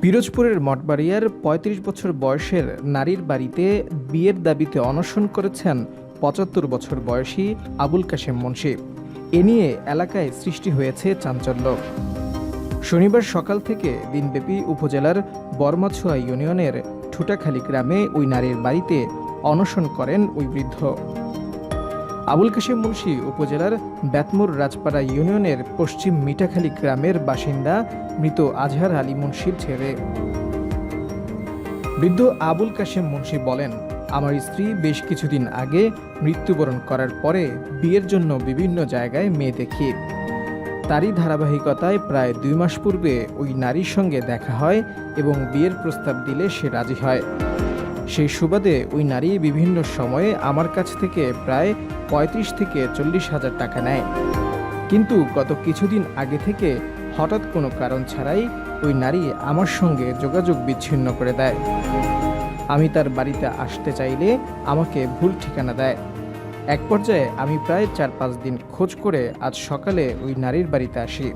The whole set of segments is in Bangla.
পিরোজপুরের মঠবাড়িয়ার ৩৫ বছর বয়সের নারীর বাড়িতে বিয়ের দাবিতে অনশন করেছেন পঁচাত্তর বছর বয়সী আবুল কাশেম মুন্সি। এ নিয়ে এলাকায় সৃষ্টি হয়েছে চাঞ্চল্য। শনিবার সকাল থেকে দিনব্যাপী উপজেলার বর্মাছুয়া ইউনিয়নের ঠুটাখালী গ্রামে ওই নারীর বাড়িতে অনশন করেন ওই বৃদ্ধ। আবুল কাশেম মুন্সি উপজেলার বেতমুর রাজপাড়া ইউনিয়নের পশ্চিম মিঠাখালী গ্রামের বাসিন্দা মৃত আজহার আলী মুন্সির ছেলে। বৃদ্ধ আবুল কাশেম মুন্সি বলেন, আমার স্ত্রী বেশ কিছুদিন আগে মৃত্যুবরণ করার পরে বিয়ের জন্য বিভিন্ন জায়গায় মেয়ে দেখি। তারই ধারাবাহিকতায় প্রায় দুই মাস পূর্বে ওই নারীর সঙ্গে দেখা হয় এবং বিয়ের প্রস্তাব দিলে সে রাজি হয়। সেই সুবাদে ওই নারী বিভিন্ন সময়ে আমার কাছ থেকে প্রায় পঁয়ত্রিশ থেকে চল্লিশ হাজার টাকা নেয়। কিন্তু গত কিছুদিন আগে থেকে হঠাৎ কোনো কারণ ছাড়াই ওই নারী আমার সঙ্গে যোগাযোগ বিচ্ছিন্ন করে দেয়। আমি তার বাড়িতে আসতে চাইলে আমাকে ভুল ঠিকানা দেয়। এক পর্যায়ে আমি প্রায় চার পাঁচ দিন খোঁজ করে আজ সকালে ওই নারীর বাড়িতে আসি।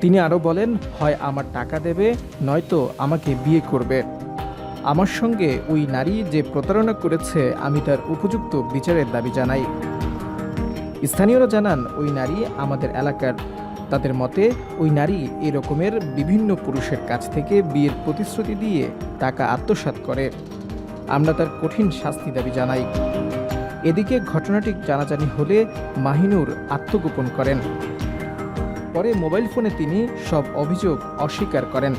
তিনি আরও বলেন, হয় আমার টাকা দেবে, নয়তো আমাকে বিয়ে করবে। আমার সঙ্গে ওই নারী যে প্রতারণা করেছে, আমি তার উপযুক্ত বিচারের দাবি জানাই। স্থানীয়রা জানান, ওই নারী আমাদের এলাকার। তাদের মতে, ওই নারী এরকমের বিভিন্ন পুরুষের কাছ থেকে বিয়ের প্রতিশ্রুতি দিয়ে টাকা আত্মসাৎ করে। আমরা তার কঠিন শাস্তি দাবি জানাই। এদিকে ঘটনাটি জানাজানি হলে মাহিনুর আত্মগোপন করেন। পরে মোবাইল ফোনে তিনি সব অভিযোগ অস্বীকার করেন।